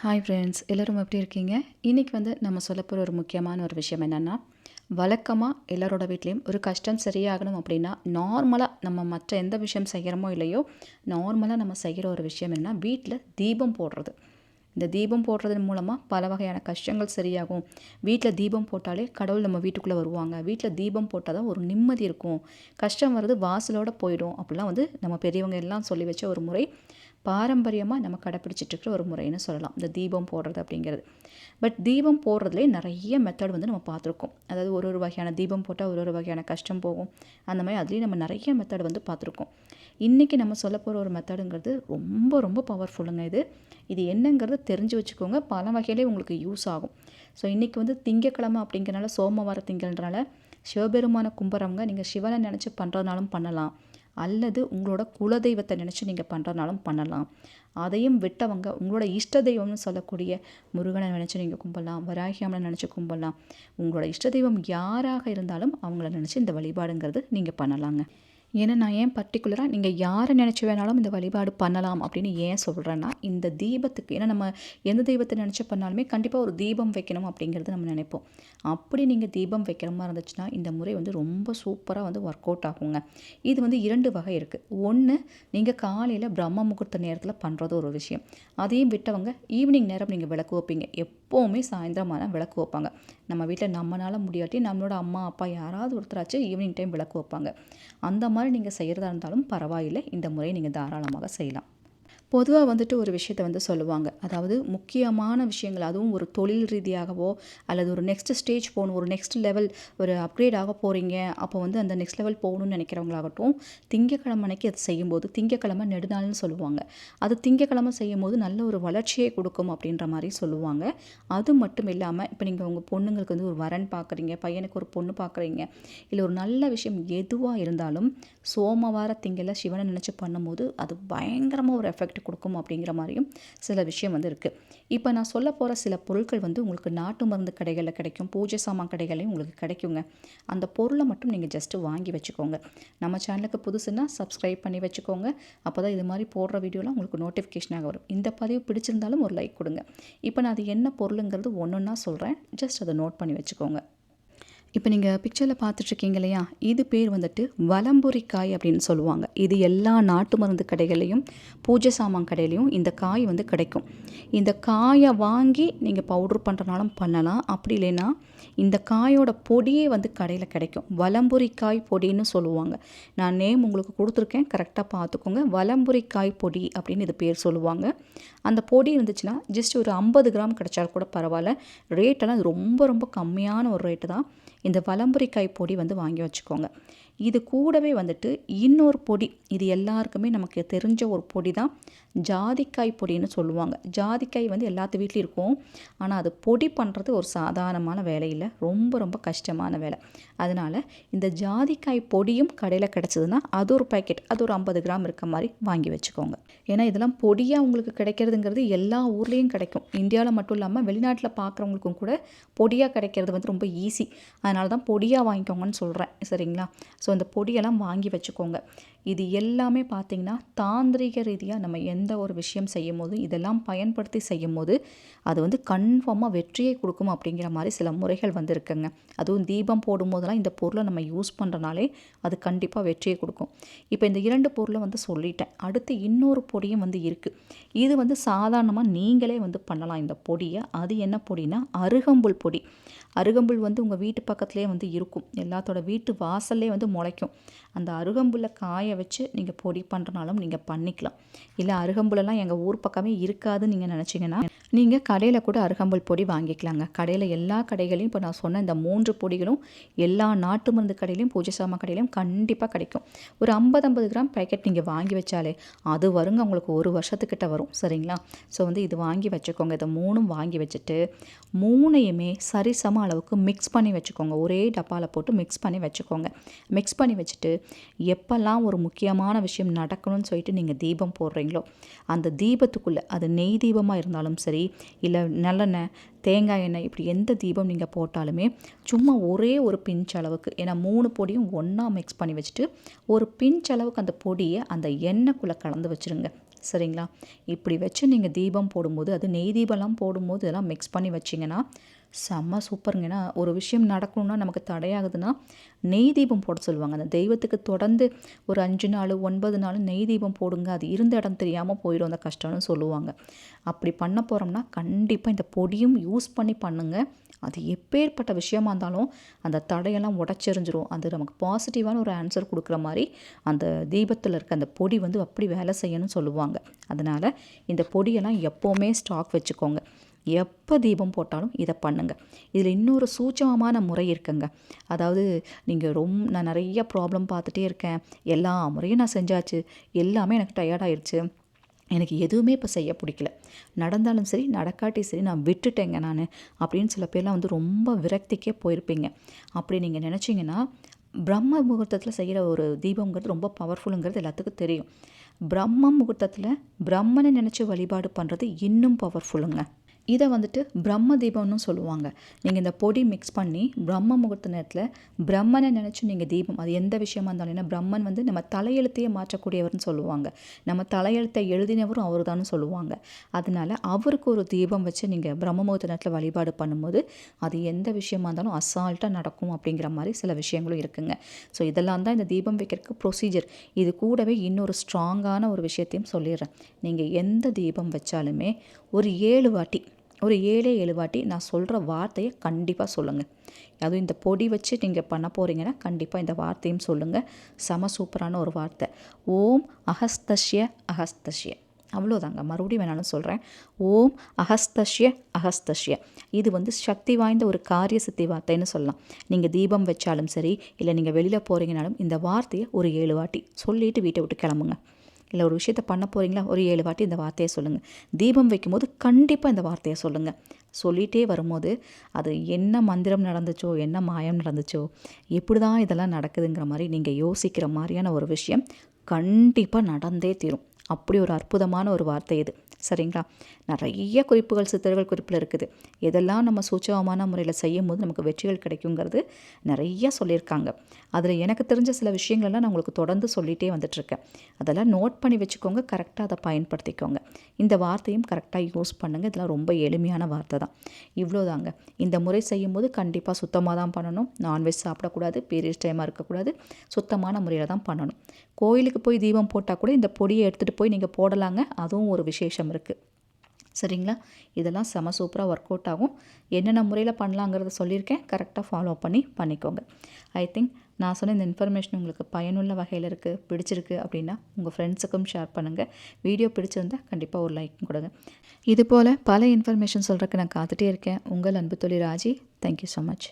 Hi friends எல்லோரும் எப்படி இருக்கீங்க? இன்றைக்கி வந்து நம்ம சொல்ல போகிற ஒரு முக்கியமான ஒரு விஷயம் என்னென்னா வழக்கமாக எல்லாரோட வீட்லேயும் ஒரு கஷ்டம் சரியாகணும் அப்படின்னா நார்மலாக நம்ம மற்ற எந்த விஷயம் செய்கிறோமோ இல்லையோ நார்மலாக நம்ம செய்கிற ஒரு விஷயம் என்னென்னா வீட்டில் தீபம் போடுறது. இந்த தீபம் போடுறதன் மூலமாக பல வகையான கஷ்டங்கள் சரியாகும். வீட்டில் தீபம் போட்டாலே கடவுள் நம்ம வீட்டுக்குள்ளே வருவாங்க. வீட்டில் தீபம் போட்டால் தான் ஒரு நிம்மதி இருக்கும். கஷ்டம் வர்றது வாசலோடு போயிடும். அப்படிலாம் வந்து நம்ம பெரியவங்க எல்லாம் சொல்லி வச்ச ஒரு முறை. பாரம்பரியமாக நம்ம கடைப்பிடிச்சிட்டு இருக்கிற ஒரு முறைன்னு சொல்லலாம். இந்த தீபம் போடுறது அப்படிங்கிறது. பட் தீபம் போடுறதுலேயே நிறைய மெத்தட் வந்து நம்ம பார்த்துருக்கோம். அதாவது ஒரு ஒரு வகையான தீபம் போட்டால் ஒரு ஒரு வகையான கஷ்டம் போகும். அந்த மாதிரி அதுலேயும் நம்ம நிறைய மெத்தட் வந்து பார்த்துருக்கோம். இன்றைக்கி நம்ம சொல்ல போகிற ஒரு மெத்தடுங்கிறது ரொம்ப ரொம்ப பவர்ஃபுல்லுங்க இது. இது என்னங்கிறது தெரிஞ்சு வச்சுக்கோங்க. பல வகையிலே உங்களுக்கு யூஸ் ஆகும். ஸோ இன்றைக்கி வந்து திங்கக்கிழமை அப்படிங்கிறனால சோமவார திங்கள்னால சிவபெருமான கும்புறவங்க நீங்கள் சிவனை நினச்சி பண்ணுறதுனாலும் பண்ணலாம். அல்லது உங்களோட குலதெய்வத்தை நினச்சி நீங்கள் பண்ணுறதுனாலும் பண்ணலாம். அதையும் விட்டவங்க உங்களோட இஷ்ட தெய்வம்னு சொல்லக்கூடிய முருகனை நினச்சி நீங்கள் கும்பிடலாம் வராகியம்மனை நினச்சி கும்பிடலாம். உங்களோட இஷ்ட தெய்வம் யாராக இருந்தாலும் அவங்கள நினச்சி இந்த வழிபாடுங்கிறது நீங்கள் பண்ணலாங்க. ஏன்னா நான் ஏன் பர்டிகுலராக நீங்கள் யாரை நினச்சி வேணாலும் இந்த வழிபாடு பண்ணலாம் அப்படின்னு ஏன் சொல்கிறேன்னா இந்த தீபத்துக்கு ஏன்னா நம்ம எந்த தெய்வத்தை நினச்சி பண்ணாலுமே கண்டிப்பாக ஒரு தீபம் வைக்கணும் அப்படிங்கிறது நம்ம நினைப்போம். அப்படி நீங்கள் தீபம் வைக்கிற மாதிரி இருந்துச்சுன்னா இந்த முறை வந்து ரொம்ப சூப்பராக வந்து ஒர்க் அவுட் ஆகுங்க. இது வந்து இரண்டு வகை இருக்குது ஒன்று நீங்கள் காலையில் பிரம்ம முகூர்த்த நேரத்தில் பண்ணுறது ஒரு விஷயம். அதையும் விட்டவங்க ஈவினிங் நேரம் நீங்கள் விளக்கு வைப்பீங்க. எப்போவுமே சாயந்தரமான விளக்கு வைப்பாங்க. நம்ம வீட்டில் நம்மளால் முடியாட்டி நம்மளோட அம்மா அப்பா யாராவது ஒருத்தராச்சும் ஈவினிங் டைம் விளக்கு வைப்பாங்க. அந்த மாதிரி நீங்கள் செய்கிறதா இருந்தாலும் பரவாயில்லை. இந்த முறை நீங்கள் தாராளமாக செய்யலாம். பொதுவாக வந்துட்டு ஒரு விஷயத்த வந்து சொல்லுவாங்க. அதாவது முக்கியமான விஷயங்கள் அதுவும் ஒரு தொழில் ரீதியாகவோ அல்லது ஒரு நெக்ஸ்ட் ஸ்டேஜ் போகணும் ஒரு நெக்ஸ்ட் லெவல் ஒரு அப்கிரேட் ஆக போகிறீங்க அப்போ வந்து அந்த நெக்ஸ்ட் லெவல் போகணும்னு நினைக்கிறவங்களாகட்டும் திங்கக்கிழமை அன்னைக்கு அது செய்யும்போது திங்கக்கிழமை நெடுநாள்னு சொல்லுவாங்க. அது திங்கக்கிழமை செய்யும் போது நல்ல ஒரு வளர்ச்சியை கொடுக்கும் அப்படின்ற மாதிரி சொல்லுவாங்க. அது மட்டும் இல்லாமல் இப்போ நீங்கள் உங்கள் பொண்ணுங்களுக்கு வந்து ஒரு வரன் பார்க்குறீங்க பையனுக்கு ஒரு பொண்ணு பார்க்குறீங்க இல்லை ஒரு நல்ல விஷயம் எதுவாக இருந்தாலும் சோமவார திங்களில் சிவனை நினச்சி பண்ணும்போது அது பயங்கரமாக ஒரு எஃபெக்ட் கொடுக்கும் அப்படிங்கிற மாதிரியும் சில விஷயம் வந்து இருக்குது இப்போ நான் சொல்ல போகிற சில பொருட்கள் வந்து உங்களுக்கு நாட்டு மருந்து கடைகளில் கிடைக்கும். பூஜை சாமான் கடைகளையும் உங்களுக்கு கிடைக்குங்க. அந்த பொருளை மட்டும் நீங்கள் ஜஸ்ட்டு வாங்கி வச்சுக்கோங்க. நம்ம சேனலுக்கு புதுசுன்னா சப்ஸ்கிரைப் பண்ணி வச்சுக்கோங்க. அப்போ தான் இது மாதிரி போடுற வீடியோலாம் உங்களுக்கு நோட்டிஃபிகேஷனாக வரும். இந்த பதிவு பிடிச்சிருந்தாலும் ஒரு லைக் கொடுங்க. இப்போ நான் அது என்ன பொருளுங்கிறது ஒன்று ஒன்றா சொல்கிறேன் ஜஸ்ட் அதை நோட் பண்ணி வச்சுக்கோங்க. இப்போ நீங்கள் பிக்சரில் பார்த்துட்ருக்கீங்க இல்லையா? இது பேர் வந்துட்டு வலம்புரி காய் அப்படின்னு சொல்லுவாங்க. இது எல்லா நாட்டு மருந்து கடைகள்லையும் பூஜை சாமான் கடையிலையும் இந்த காய் வந்து கிடைக்கும். இந்த காயை வாங்கி நீங்கள் பவுட்ரு பண்ணுறனாலும் பண்ணலாம். அப்படி இல்லைன்னா இந்த காயோட பொடியே வந்து கடையில் கிடைக்கும். வலம்புரி காய் பொடின்னு சொல்லுவாங்க. நான் நேம் உங்களுக்கு கொடுத்துருக்கேன். கரெக்டாக பார்த்துக்கோங்க. வலம்புரி காய் பொடி அப்படின்னு இது பேர் சொல்லுவாங்க. அந்த பொடி இருந்துச்சுன்னா ஜஸ்ட் ஒரு ஐம்பது கிராம் கிடைச்சால் கூட பரவாயில்ல. ரேட்டெல்லாம் ரொம்ப ரொம்ப கம்மியான ஒரு ரேட்டு தான். இந்த வலம்புரிக்காய் பொடி வந்து வாங்கி வச்சுக்கோங்க. இது கூடவே வந்துட்டு இன்னொரு பொடி இது எல்லாருக்குமே நமக்கு தெரிஞ்ச ஒரு பொடி தான் ஜாதிக்காய் பொடின்னு சொல்லுவாங்க. ஜாதிக்காய் வந்து எல்லாத்து வீட்லேயும் இருக்கும். ஆனால் அது பொடி பண்ணுறது ஒரு சாதாரணமான வேலை இல்லை. ரொம்ப ரொம்ப கஷ்டமான வேலை. அதனால் இந்த ஜாதிக்காய் பொடியும் கடையில் கிடச்சிதுன்னா அது ஒரு பேக்கெட் அது ஒரு ஐம்பது கிராம் இருக்க மாதிரி வாங்கி வச்சுக்கோங்க. ஏன்னா இதெல்லாம் பொடியாக உங்களுக்கு கிடைக்கிறதுங்கிறது எல்லா ஊர்லேயும் கிடைக்கும். இந்தியாவில் மட்டும் இல்லாமல் வெளிநாட்டில் பார்க்குறவங்களுக்கும் கூட பொடியாக கிடைக்கிறது வந்து ரொம்ப ஈஸி அதனால தான் பொடியாக வாங்கிக்கோங்கன்னு சொல்கிறேன் சரிங்களா? ஸோ அந்த பொடியெல்லாம் வாங்கி வச்சுக்கோங்க. இது எல்லாமே பார்த்திங்கன்னா தாந்திரிக ரீதியாக நம்ம எந்த ஒரு விஷயம் செய்யும் போது இதெல்லாம் பயன்படுத்தி செய்யும் போது அது வந்து கன்ஃபார்மாக வெற்றியை கொடுக்கும் அப்படிங்கிற மாதிரி சில முறைகள் வந்து இருக்குங்க அதுவும் தீபம் போடும்போதெல்லாம் இந்த பொருளை நம்ம யூஸ் பண்ணுறனாலே அது கண்டிப்பாக வெற்றியை கொடுக்கும். இப்போ இந்த இரண்டு பொருளை வந்து சொல்லிட்டேன். அடுத்து இன்னொரு பொடியும் வந்து இருக்குது இது வந்து சாதாரணமாக நீங்களே வந்து பண்ணலாம் இந்த பொடியை. அது என்ன பொடினா அருகம்புல் பொடி. அருகம்புல் வந்து உங்கள் வீட்டு பக்கத்துலேயே வந்து இருக்கும். எல்லாத்தோட வீட்டு வாசல்லே வந்து முளைக்கும். அந்த அருகம்புல்லை காய வச்சு நீங்கள் பொடி பண்ணுறனாலும் நீங்கள் பண்ணிக்கலாம். இல்லை அருகம்புலெல்லாம் எங்கள் ஊர் பக்கமே இருக்காதுன்னு நீங்கள் நினச்சிங்கன்னா நீங்கள் கடையில் கூட அருகம்புல் பொடி வாங்கிக்கலாங்க. கடையில் எல்லா கடைகளையும் இப்போ நான் சொன்ன இந்த மூன்று பொடிகளும் எல்லா நாட்டு மருந்து கடையிலையும் பூஜை சாமான் கடையிலையும் கண்டிப்பாக கிடைக்கும். ஒரு ஐம்பது ஐம்பது கிராம் பேக்கெட் நீங்கள் வாங்கி வச்சாலே அது வருங்க உங்களுக்கு ஒரு வருஷத்துக்கிட்ட வரும். சரிங்களா? ஸோ வந்து இது வாங்கி வச்சுக்கோங்க. இதை மூணும் வாங்கி வச்சுட்டு மூணையுமே சரிசம அளவுக்கு மிக்ஸ் பண்ணி வச்சுக்கோங்க. ஒரே டப்பாவில் போட்டு மிக்ஸ் பண்ணி வச்சுக்கோங்க. மிக்ஸ் பண்ணி வச்சுட்டு எப்போல்லாம் ஒரு முக்கியமான விஷயம் நடக்கணும்னு சொல்லிட்டு நீங்கள் தீபம் போடுறீங்களோ அந்த தீபத்துக்குள்ளே அது நெய் தீபமாக இருந்தாலும் சரி இல்லை நல்லெண்ணெய் தேங்காய் எண்ணெய் இப்படி எந்த தீபம் நீங்கள் போட்டாலுமே சும்மா ஒரே ஒரு பிஞ்ச் அளவுக்கு ஏன்னா மூணு பொடியும் ஒன்றா மிக்ஸ் பண்ணி வச்சுட்டு ஒரு பிஞ்ச் அளவுக்கு அந்த பொடியை அந்த எண்ணெய்க்குள்ளே கலந்து வச்சுருங்க. சரிங்களா? இப்படி வச்சு நீங்கள் தீபம் போடும்போது அது நெய் தீபம்லாம் போடும்போது இதெல்லாம் மிக்ஸ் பண்ணி வச்சிங்கன்னா செம்ம சூப்பருங்க. ஏன்னா ஒரு விஷயம் நடக்கணும்னா நமக்கு தடையாகுதுன்னா நெய் தீபம் போட சொல்லுவாங்க. அந்த தெய்வத்துக்கு தொடர்ந்து ஒரு அஞ்சு நாள் ஒன்பது நாள் நெய் தீபம் போடுங்க. அது இருந்த இடம் தெரியாமல் போயிடும் அந்த கஷ்டம்னு சொல்லுவாங்க. அப்படி பண்ண போகிறோம்னா கண்டிப்பாக இந்த பொடியும் யூஸ் பண்ணி பண்ணுங்கள் அது எப்பேற்பட்ட விஷயமா இருந்தாலும் அந்த தடையெல்லாம் உடச்செறிஞ்சிரும் அது நமக்கு பாசிட்டிவான ஒரு ஆன்சர் கொடுக்குற மாதிரி அந்த தீபத்தில் இருக்க அந்த பொடி வந்து அப்படி வேலை செய்யணும்னு சொல்லுவாங்க. அதனால் இந்த பொடியெல்லாம் எப்போவுமே ஸ்டாக் வச்சுக்கோங்க. எப்போ தீபம் போட்டாலும் இதை பண்ணுங்கள் இதில் இன்னொரு சூட்சமமான முறை இருக்குங்க. அதாவது நீங்கள் ரொம்ப நான் நிறைய ப்ராப்ளம் பார்த்துட்டே இருக்கேன். எல்லா முறையும் நான் செஞ்சாச்சு. எல்லாமே எனக்கு டயர்டாயிருச்சு எனக்கு எதுவுமே இப்போ செய்ய பிடிக்கல. நடந்தாலும் சரி நடக்காட்டி சரி நான் விட்டுட்டேங்க நான் அப்படின்னு சில பேர்லாம் வந்து ரொம்ப விரக்திக்கே போயிருப்பீங்க. அப்படி நீங்கள் நினச்சிங்கன்னா பிரம்ம முகூர்த்தத்தில் செய்கிற ஒரு தீபங்கிறது ரொம்ப பவர்ஃபுல்லுங்கிறது எல்லாத்துக்கும் தெரியும். பிரம்ம முகூர்த்தத்தில் பிரம்மனை நினச்சி வழிபாடு பண்ணுறது இன்னும் பவர்ஃபுல்லுங்க இதை வந்துட்டு பிரம்ம தீபம்னு சொல்லுவாங்க. நீங்கள் இந்த பொடி மிக்ஸ் பண்ணி பிரம்ம முகூர்த்த நேரத்தில் பிரம்மனை நினச்சி நீங்கள் தீபம் அது எந்த விஷயமா இருந்தாலும் ஏன்னா பிரம்மன் வந்து நம்ம தலையெழுத்தையே மாற்றக்கூடியவர்னு சொல்லுவாங்க. நம்ம தலையெழுத்தை எழுதினவரும் அவர் தான் சொல்லுவாங்க. அதனால அவருக்கு ஒரு தீபம் வச்சு நீங்கள் பிரம்ம முகூர்த்த நேரத்தில் வழிபாடு பண்ணும்போது அது எந்த விஷயமா இருந்தாலும் அசால்ட்டாக நடக்கும் அப்படிங்கிற மாதிரி சில விஷயங்களும் இருக்குங்க. ஸோ இதெல்லாம் தான் இந்த தீபம் வைக்கிறதுக்கு ப்ரொசீஜர் இது கூடவே இன்னொரு ஸ்ட்ராங்கான ஒரு விஷயத்தையும் சொல்லிடுறேன். நீங்கள் எந்த தீபம் வச்சாலுமே ஒரு ஏழு வாட்டி ஒரு ஏழே ஏழு வாட்டி நான் சொல்கிற வார்த்தையை கண்டிப்பாக சொல்லுங்கள் அதுவும் இந்த பொடி வச்சு நீங்கள் பண்ண போகிறீங்கன்னா கண்டிப்பாக இந்த வார்த்தையும் சொல்லுங்கள் செம சூப்பரான ஒரு வார்த்தை. ஓம் அகஸ்தஷ்ய அகஸ்தஷ்ய. அவ்வளோதாங்க மறுபடியும் வேணாலும் சொல்கிறேன் ஓம் அகஸ்தஷ்ய அகஸ்தஷ்ய. இது வந்து சக்தி வாய்ந்த ஒரு காரிய சித்தி வார்த்தைன்னு சொல்லலாம். நீங்கள் தீபம் வச்சாலும் சரி இல்லை நீங்கள் வெளியில் போகிறீங்கனாலும் இந்த வார்த்தையை ஒரு ஏழு வாட்டி சொல்லிவிட்டு வீட்டை விட்டு கிளம்புங்க. இல்லை ஒரு விஷயத்த பண்ண போகிறீங்களா ஒரு ஏழு வாட்டி இந்த வார்த்தையை சொல்லுங்கள் தீபம் வைக்கும்போது கண்டிப்பாக இந்த வார்த்தையை சொல்லுங்கள் சொல்லிகிட்டே வரும்போது அது என்ன மந்திரம் நடந்துச்சோ என்ன மாயம் நடந்துச்சோ எப்படி தான் இதெல்லாம் நடக்குதுங்கிற மாதிரி நீங்கள் யோசிக்கிற மாதிரியான ஒரு விஷயம் கண்டிப்பாக நடந்தே தீரும். அப்படி ஒரு அற்புதமான ஒரு வார்த்தை இது. சரிங்களா? நிறைய குறிப்புகள் சித்தர்கள் குறிப்பில் இருக்குது. எதெல்லாம் நம்ம சூச்சகமான முறையில் செய்யும் போது நமக்கு வெற்றிகள் கிடைக்குங்கிறது நிறையா சொல்லியிருக்காங்க. அதில் எனக்கு தெரிஞ்ச சில விஷயங்கள்லாம் நான் உங்களுக்கு தொடர்ந்து சொல்லிகிட்டே வந்துட்டுருக்கேன். அதெல்லாம் நோட் பண்ணி வச்சுக்கோங்க கரெக்டாக அதை பயன்படுத்திக்கோங்க. இந்த வார்த்தையும் கரெக்டாக யூஸ் பண்ணுங்கள் இதெல்லாம் ரொம்ப எளிமையான வார்த்தை தான். இவ்வளோதாங்க. இந்த முறை செய்யும்போது கண்டிப்பாக சுத்தமாக தான் பண்ணணும். நான்வெஜ் சாப்பிடக்கூடாது பீரியட்ஸ் டைமாக இருக்கக்கூடாது. சுத்தமான முறையில் தான் பண்ணணும். கோயிலுக்கு போய் தீபம் போட்டால் கூட இந்த பொடியை எடுத்துகிட்டு போய் நீங்கள் போடலாங்க. அதுவும் ஒரு விசேஷம் இருக்குது சரிங்களா? இதெல்லாம் செம சூப்பராக ஒர்க் அவுட் ஆகும். என்னென்ன முறையில் பண்ணலாங்கிறத சொல்லியிருக்கேன். கரெக்டாக ஃபாலோ பண்ணி பண்ணிக்கோங்க. ஐ திங்க் நான் சொன்ன இந்த இன்ஃபர்மேஷன் உங்களுக்கு பயனுள்ள வகையில் இருக்குது பிடிச்சிருக்கு அப்படின்னா உங்கள் ஃப்ரெண்ட்ஸுக்கும் ஷேர் பண்ணுங்கள் வீடியோ பிடிச்சிருந்தால் கண்டிப்பாக ஒரு லைக் கொடுங்க. இது போல் பல இன்ஃபர்மேஷன் சொல்கிறதுக்கு நான் காத்துட்டே இருக்கேன். உங்கள் அன்பு தொழில் ராஜி. Thank you so much